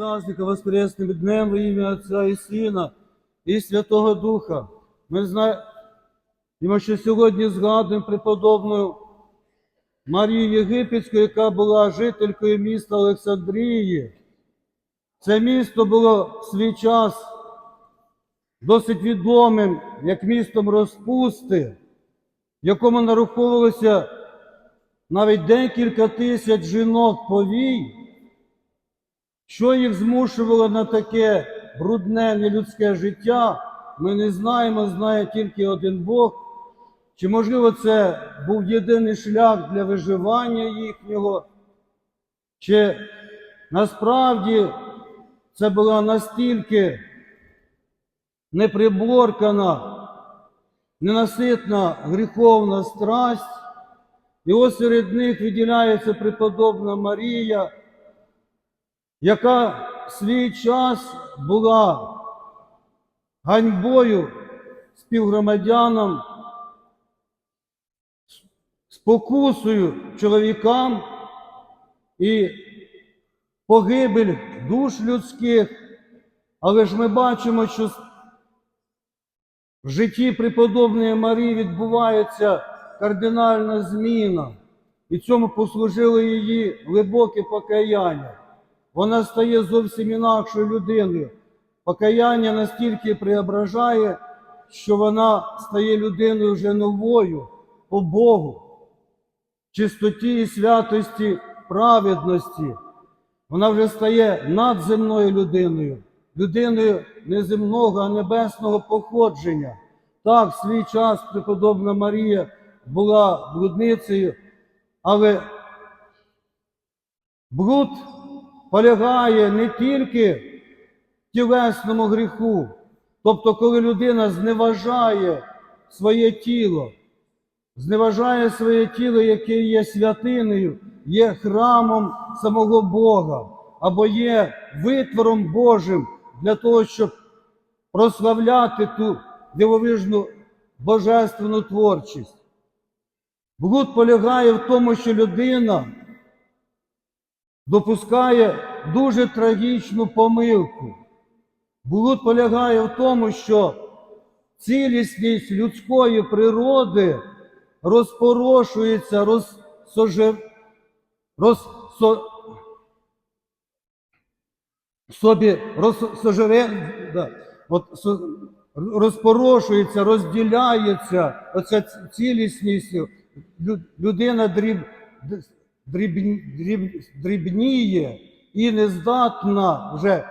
праздника воскресним днем во ім'я Отця і Сина і Святого Духа. Ми знаємо, що сьогодні згадуємо преподобну Марію Єгипетську, яка була жителькою міста Олександрії. Це місто було в свій час досить відомим як містом розпусти, в якому нараховувалося навіть декілька тисяч жінок повій, що їх змушувало на таке брудне нелюдське життя, ми не знаємо, знає тільки один Бог. Чи, можливо, це був єдиний шлях для виживання їхнього, чи насправді це була настільки неприборкана, ненаситна гріховна страсть, і ось серед них виділяється преподобна Марія, яка в свій час була ганьбою співгромадянам, спокусою чоловікам і погибель душ людських, але ж ми бачимо, що в житті преподобної Марії відбувається кардинальна зміна, і цьому послужило її глибоке покаяння. Вона стає зовсім інакшою людиною. Покаяння настільки преображає, що вона стає людиною вже новою по Богу, чистоті і святості, праведності. Вона вже стає надземною людиною, людиною неземного, а небесного походження. Так, в свій час преподобна Марія була блудницею, але блуд полягає не тільки в тілесному гріху, тобто, коли людина зневажає своє тіло, зневажає своє тіло, яке є святиною, є храмом самого Бога, або є витвором Божим для того, щоб прославляти ту дивовижну божественну творчість. Блуд полягає в тому, що людина допускає дуже трагічну помилку. Блуд полягає в тому, що цілісність людської природи розпорошується, розсоже, розсо, собі розсожере, да, от, розпорошується, розділяється оця цілісність, людина дріб, дрібніє і не здатна вже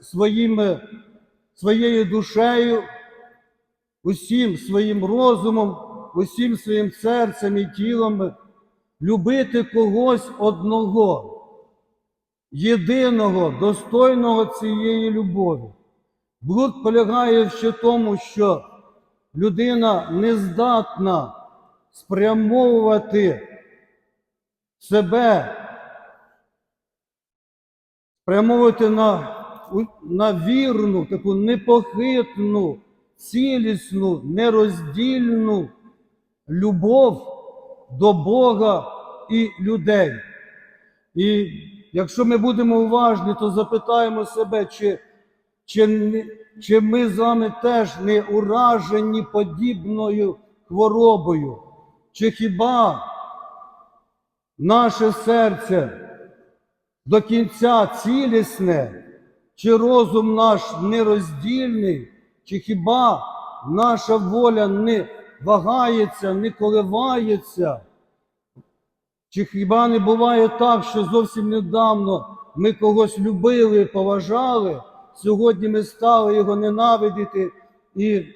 своїми, своєю душею, усім своїм розумом, усім своїм серцем і тілом любити когось одного, єдиного, достойного цієї любові. Блуд полягає ще тому, що людина не здатна спрямовувати себе, спрямовувати на, на вірну, таку непохитну, цілісну, нероздільну любов до Бога і людей. І якщо ми будемо уважні, то запитаємо себе, чи, чи, чи ми з вами теж не уражені подібною хворобою, чи хіба наше серце до кінця цілісне, чи розум наш нероздільний, чи хіба наша воля не вагається, не коливається? Чи хіба не буває так, що зовсім недавно ми когось любили, і поважали, сьогодні ми стали його ненавидіти і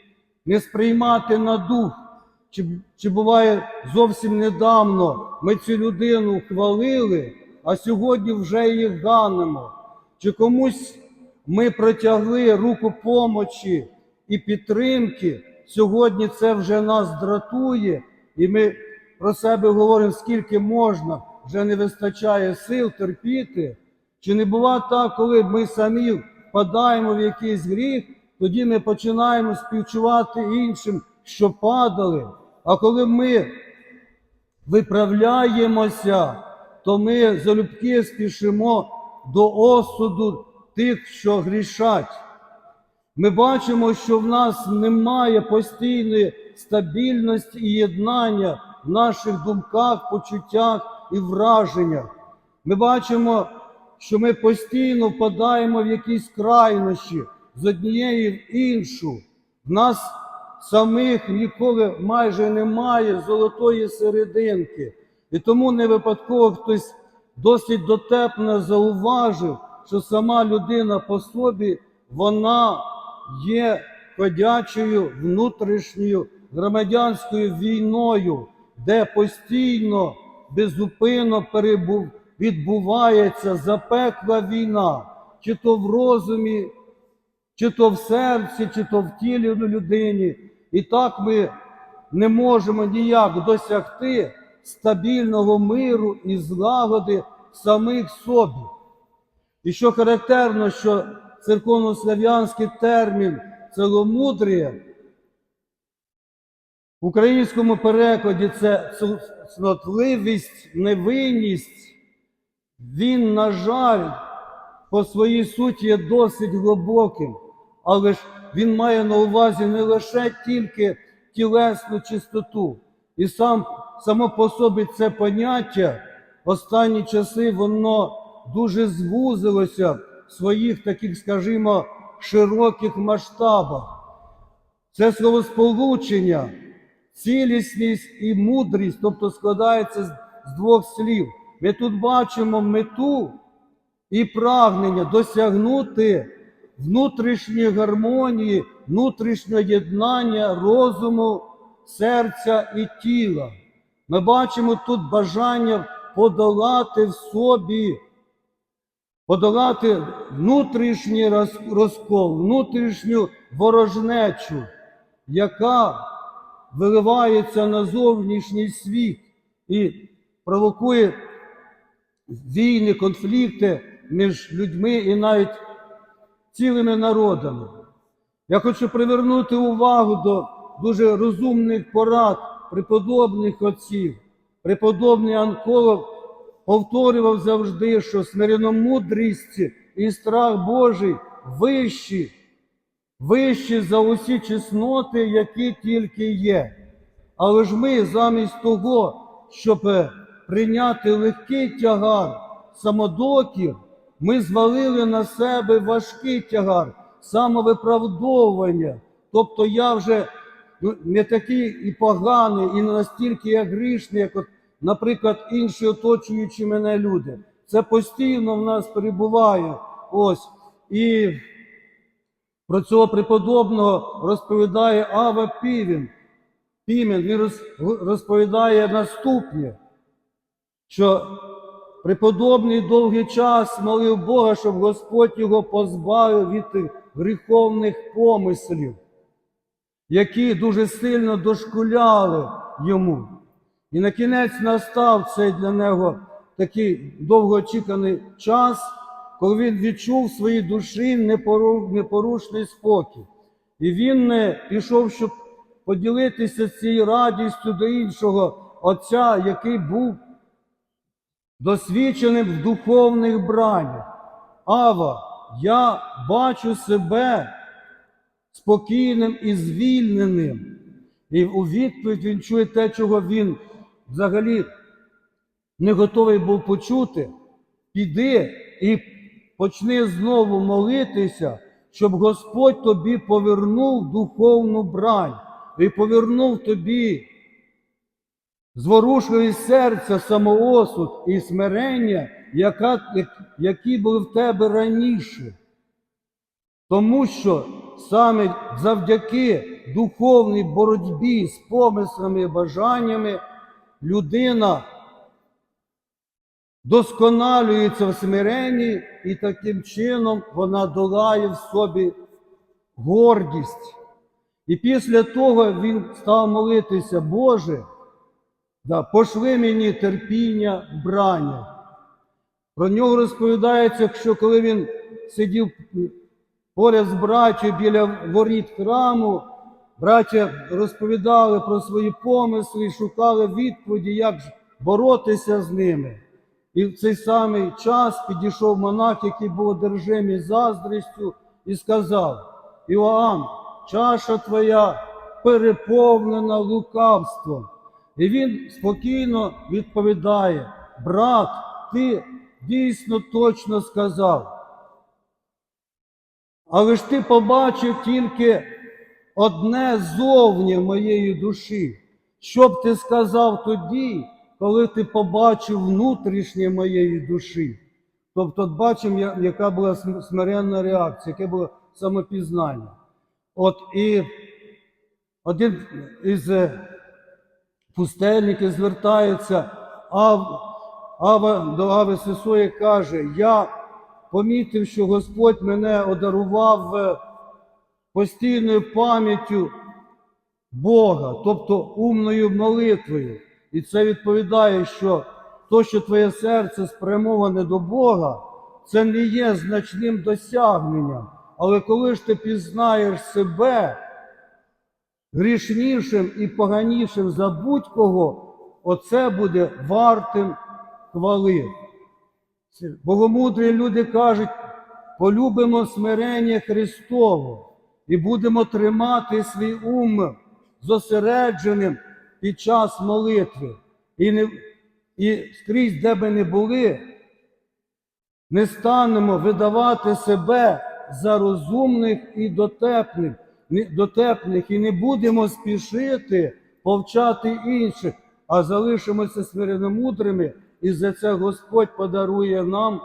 не сприймати на дух? Чи, чи буває зовсім недавно ми цю людину хвалили, а сьогодні вже її ганимо? Чи комусь ми протягли руку помочі і підтримки? Сьогодні це вже нас дратує, і ми про себе говоримо, скільки можна, вже не вистачає сил терпіти. Чи не буває так, коли ми самі впадаємо в якийсь гріх, тоді ми починаємо співчувати іншим, що падали. А коли ми виправляємося, то ми залюбки спішимо до осуду тих, що грішать. Ми бачимо, що в нас немає постійної стабільності і єднання в наших думках, почуттях і враженнях. Ми бачимо, що ми постійно впадаємо в якісь крайнощі з однієї в іншу. В нас самих ніколи майже немає золотої серединки. І тому не випадково хтось досить дотепно зауважив, що сама людина по собі, вона є ходячою внутрішньою громадянською війною, де постійно, безупинно перебув, відбувається запекла війна, чи то в розумі, чи то в серці, чи то в тілі людині. І так ми не можемо ніяк досягти стабільного миру і злагоди самих собі. І що характерно, що церковнослав'янський термін целомудрія в українському перекладі це цнотливість, невинність. Він, на жаль, по своїй суті є досить глибоким, але ж він має на увазі не лише тільки тілесну чистоту. І сам, само по собі це поняття останні часи воно дуже звузилося в своїх таких, скажімо, широких масштабах. Це словосполучення, цілісність і мудрість, тобто складається з двох слів. Ми тут бачимо мету і прагнення досягнути внутрішньої гармонії, внутрішнього єднання розуму, серця і тіла. Ми бачимо тут бажання подолати в собі, подолати внутрішній розкол, внутрішню ворожнечу, яка виливається на зовнішній світ і провокує війни, конфлікти між людьми і навіть цілими народами. Я хочу привернути увагу до дуже розумних порад преподобних отців. Преподобний онколог повторював завжди, що смиренномудрість і страх Божий вищі, вищі за усі чесноти, які тільки є. Але ж ми замість того, щоб е, прийняти легкий тягар самодокір, ми звалили на себе важкий тягар самовиправдовування. Тобто я вже ну, не такий і поганий, і не настільки я грішний, як, от, наприклад, інші оточуючі мене люди. Це постійно в нас перебуває. Ось. І про цього преподобного розповідає Ава Півін. Пімен, він розповідає наступне, що преподобний довгий час молив Бога, щоб Господь його позбавив від гріховних помислів, які дуже сильно дошкуляли йому. І на кінець настав цей для нього такий довгоочіканий час, коли він відчув в своїй душі непорушний спокій. І він не пішов, щоб поділитися цією радістю до іншого отця, який був досвідченим в духовних браннях. Ава, я бачу себе спокійним і звільненим. І у відповідь він чує те, чого він взагалі не готовий був почути. Піди і почни знову молитися, щоб Господь тобі повернув духовну брань і повернув тобі зворушливість серця, самоосуд і смирення, яка, які були в тебе раніше. Тому що саме завдяки духовній боротьбі з помислами і бажаннями людина досконалюється в смиренні, і таким чином вона долає в собі гордість. І після того він став молитися, Боже, да, пошли мені терпіння брання. Про нього розповідається, що коли він сидів поряд з браттю біля воріт храму, браття розповідали про свої помисли і шукали відповіді, як боротися з ними. І в цей самий час підійшов монах, який був одержимий заздрістю, і сказав: Іоанн, чаша твоя переповнена лукавством. І він спокійно відповідає: брат, ти дійсно точно сказав. Але ж ти побачив тільки одне зовні моєї душі. Що б ти сказав тоді, коли ти побачив внутрішнє моєї душі? Тобто, бачимо, яка була смиренна реакція, яке було самопізнання. От і один із пустельників звертається Ав, Ава, до Ави Сесої каже: Я помітив, що Господь мене одарував е, постійною пам'яттю Бога, тобто умною молитвою. І це відповідає, що то, що твоє серце спрямоване до Бога, це не є значним досягненням. Але коли ж ти пізнаєш себе грішнішим і поганішим за будь-кого, оце буде вартим хвали. Богомудрі люди кажуть, полюбимо смирення Христово і будемо тримати свій ум зосередженим під час молитви. І, не, і скрізь, де би не були, не станемо видавати себе за розумних і дотепних, дотепних і не будемо спішити повчати інших, а залишимося смиренномудрими, і за це Господь подарує нам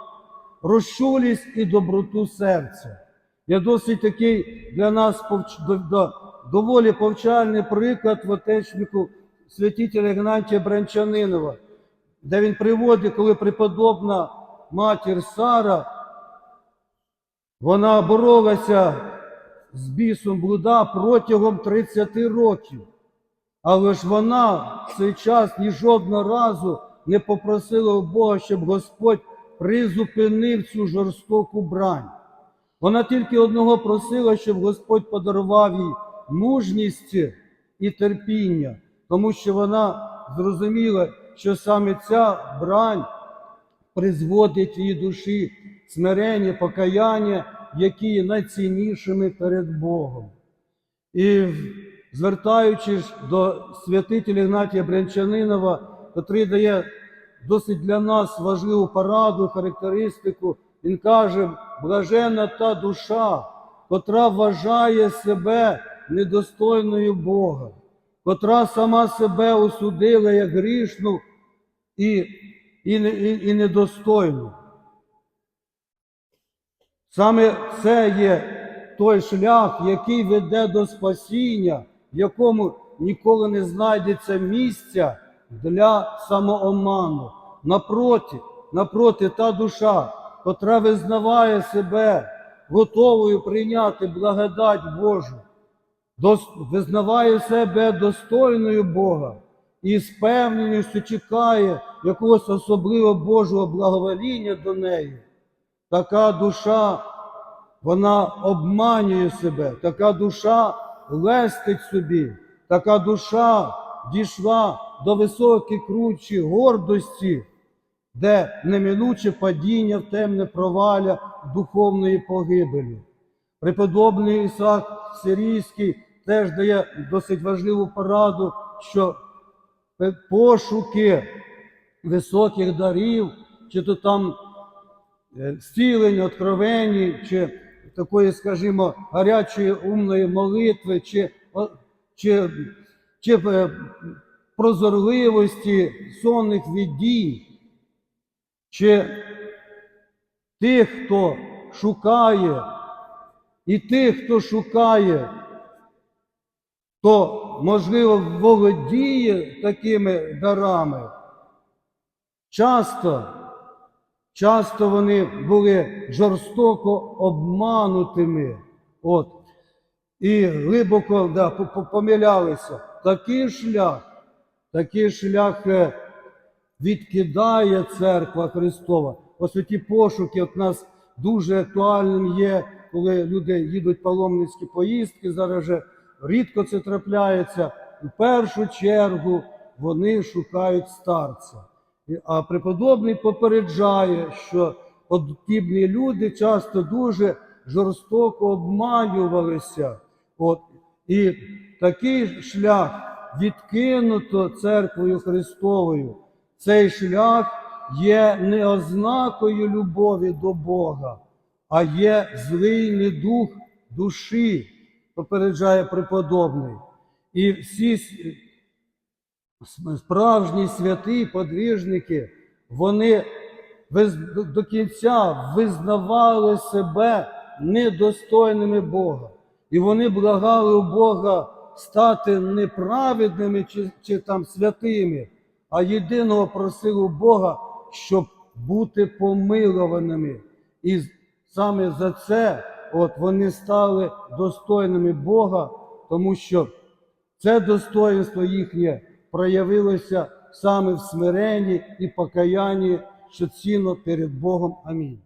розчулість і доброту серця. Я досить такий для нас доволі повчальний приклад в отечнику святителя Ігнатія Бранчанинова, де він приводить, коли преподобна матір Сара, вона боролася з бісом блуда протягом 30 років. Але ж вона в цей час ні жодного разу не попросила у Бога, щоб Господь призупинив цю жорстоку брань. Вона тільки одного просила, щоб Господь подарував їй мужність і терпіння, тому що вона зрозуміла, що саме ця брань призводить її душі смирення, покаяння, які є найціннішими перед Богом. І звертаючись до святителя Ігнатія Брянчанинова, котрий дає досить для нас важливу пораду, характеристику, він каже: блажена та душа, котра вважає себе недостойною Бога, котра сама себе осудила як грішну і, і, і, і недостойну. Саме це є той шлях, який веде до спасіння, в якому ніколи не знайдеться місця для самооману. Напроти, напроти та душа, котра визнаває себе готовою прийняти благодать Божу, визнаває себе достойною Бога і з певністю чекає якогось особливого Божого благовоління до неї. Така душа, вона обманює себе, така душа лестить собі, така душа дійшла до високої кручі гордості, де неминуче падіння в темне проваля духовної погибелі. Преподобний Ісаак Сирійський теж дає досить важливу пораду, що пошуки високих дарів, чи то там е, зцілення, откровені, чи такої, скажімо, гарячої умної молитви, чи, чи, чи е, прозорливості сонних видінь, чи тих, хто шукає, і тих, хто шукає, то, можливо, володіє такими дарами. Часто, часто вони були жорстоко обманутими. От. І глибоко да, по- по- помилялися. Такий шлях, такий шлях е, відкидає церква Христова. Ось ті пошуки от нас дуже актуальним є, коли люди їдуть паломницькі поїздки. Зараз же рідко це трапляється. У першу чергу вони шукають старця. А преподобний попереджає, що подібні люди часто дуже жорстоко обманювалися. От. І такий шлях відкинуто церквою Христовою. Цей шлях є не ознакою любові до Бога, а є злий недух душі, попереджає преподобний. І всі справжні святі подвіжники, вони до- кінця визнавали себе недостойними Бога. І вони благали у Бога стати неправедними чи, чи там святими, а єдиного просили у Бога, щоб бути помилованими. І саме за це от вони стали достойними Бога, тому що це достоинство їхнє проявилося саме в смиренні і покаянні, що цінно перед Богом. Амінь.